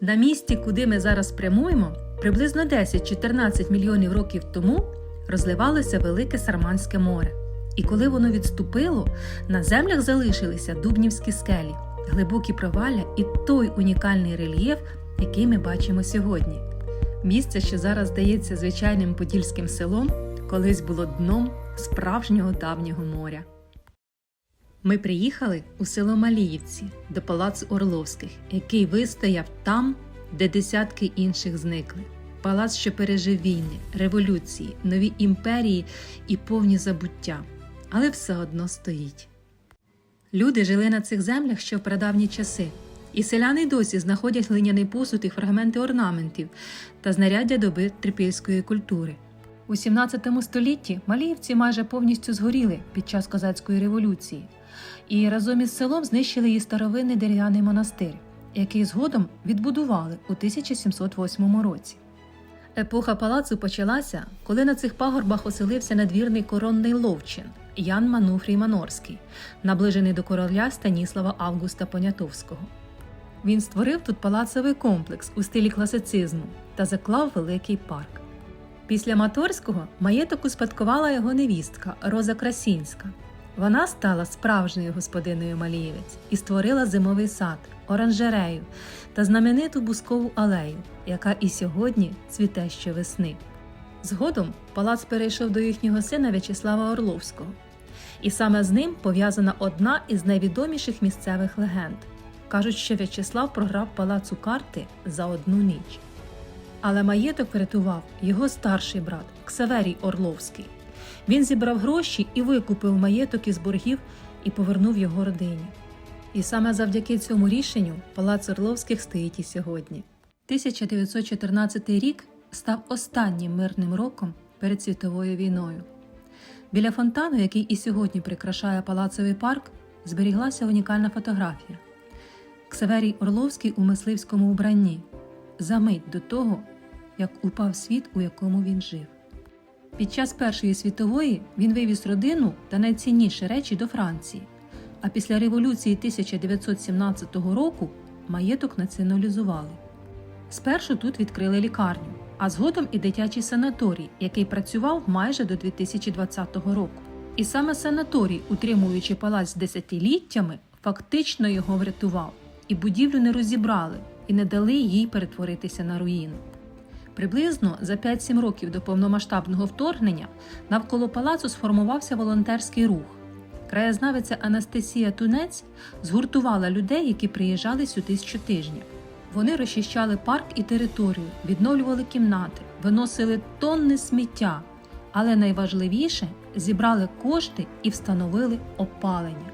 На місці, куди ми зараз прямуємо, приблизно 10-14 мільйонів років тому розливалося велике Сарманське море. І коли воно відступило, на землях залишилися дубнівські скелі, глибокі провалля і той унікальний рельєф, який ми бачимо сьогодні. Місце, що зараз здається звичайним подільським селом, колись було дном справжнього давнього моря. Ми приїхали у село Маліївці до палацу Орловських, який вистояв там, де десятки інших зникли. Палац, що пережив війни, революції, нові імперії і повні забуття, але все одно стоїть. Люди жили на цих землях ще в прадавні часи, і селяни досі знаходять глиняний посуд і фрагменти орнаментів та знаряддя доби трипільської культури. У 17 столітті Маліївці майже повністю згоріли під час козацької революції, і разом із селом знищили її старовинний дерев'яний монастир, який згодом відбудували у 1708 році. Епоха палацу почалася, коли на цих пагорбах оселився надвірний коронний ловчин Ян Мануфрій Манорський, наближений до короля Станіслава Августа Понятовського. Він створив тут палацовий комплекс у стилі класицизму та заклав великий парк. Після Маторського маєток успадкувала його невістка Роза Красінська. Вона стала справжньою господиною Малієвець і створила зимовий сад, оранжерею та знамениту бускову алею, яка і сьогодні цвіте щовесни. Згодом палац перейшов до їхнього сина В'ячеслава Орловського, і саме з ним пов'язана одна із найвідоміших місцевих легенд. Кажуть, що В'ячеслав програв палацу карти за одну ніч. Але маєток врятував його старший брат Ксаверій Орловський. Він зібрав гроші і викупив маєток із боргів і повернув його родині. І саме завдяки цьому рішенню палац Орловських стоїть і сьогодні. 1914 рік став останнім мирним роком перед світовою війною. Біля фонтану, який і сьогодні прикрашає палацовий парк, зберіглася унікальна фотографія. Ксаверій Орловський у мисливському убранні за мить до того, як упав світ, у якому він жив. Під час Першої світової він вивіз родину та найцінніші речі до Франції. А після революції 1917 року маєток націоналізували. Спершу тут відкрили лікарню, а згодом і дитячий санаторій, який працював майже до 2020 року. І саме санаторій, утримуючи палац десятиліттями, фактично його врятував, і будівлю не розібрали і не дали їй перетворитися на руїну. Приблизно за 5-7 років до повномасштабного вторгнення навколо палацу сформувався волонтерський рух. Краєзнавиця Анастасія Тунець згуртувала людей, які приїжджали сюди щотижня. Вони розчищали парк і територію, відновлювали кімнати, виносили тонни сміття, але найважливіше зібрали кошти і встановили опалення.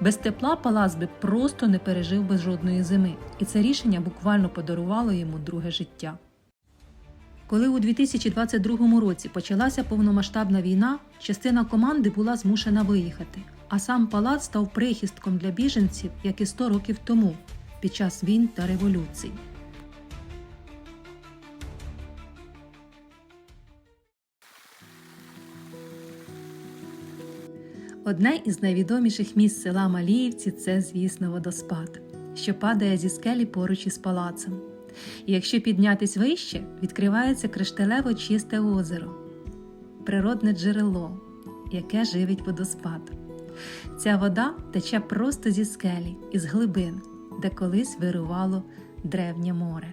Без тепла палац би просто не пережив без жодної зими, і це рішення буквально подарувало йому друге життя. Коли у 2022 році почалася повномасштабна війна, частина команди була змушена виїхати, а сам палац став прихистком для біженців, як і 100 років тому, під час війн та революцій. Одне із найвідоміших місць села Маліївці це, звісно, водоспад, що падає зі скелі поруч із палацем. І якщо піднятись вище, відкривається кришталево чисте озеро, природне джерело, яке живить водоспад. Ця вода тече просто зі скелі, із глибин, де колись вирувало древнє море.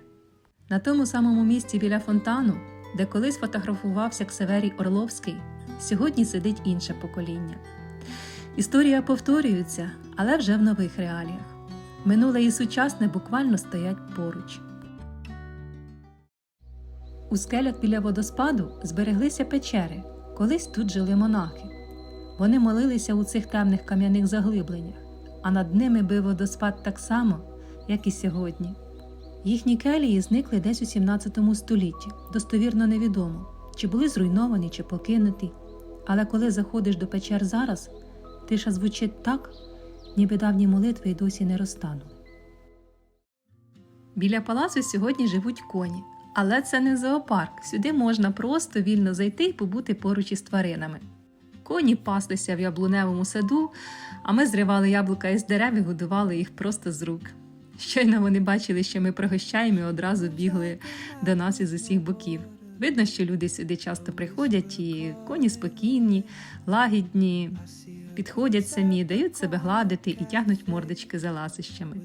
На тому самому місці біля фонтану, де колись фотографувався Ксеверій Орловський, сьогодні сидить інше покоління. Історія повторюється, але вже в нових реаліях. Минуле і сучасне буквально стоять поруч. У скелях біля водоспаду збереглися печери. Колись тут жили монахи. Вони молилися у цих темних кам'яних заглибленнях, а над ними бив водоспад так само, як і сьогодні. Їхні келії зникли десь у 17 столітті, достовірно невідомо, чи були зруйновані, чи покинуті. Але коли заходиш до печер зараз, тиша звучить так, ніби давні молитви й досі не розтанули. Біля палацу сьогодні живуть коні, але це не зоопарк. Сюди можна просто вільно зайти і побути поруч із тваринами. Коні паслися в яблуневому саду, а ми зривали яблука із дерев і годували їх просто з рук. Щойно вони бачили, що ми пригощаємо і одразу бігли до нас із усіх боків. Видно, що люди сюди часто приходять, і коні спокійні, лагідні, підходять самі, дають себе гладити і тягнуть мордочки за ласощами.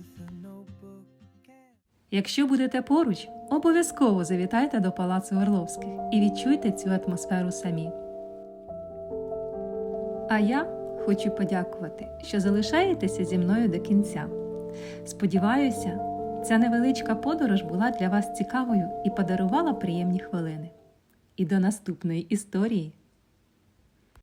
Якщо будете поруч, обов'язково завітайте до Палацу Орловських і відчуйте цю атмосферу самі. А я хочу подякувати, що залишаєтеся зі мною до кінця. Сподіваюся, ця невеличка подорож була для вас цікавою і подарувала приємні хвилини. І до наступної історії!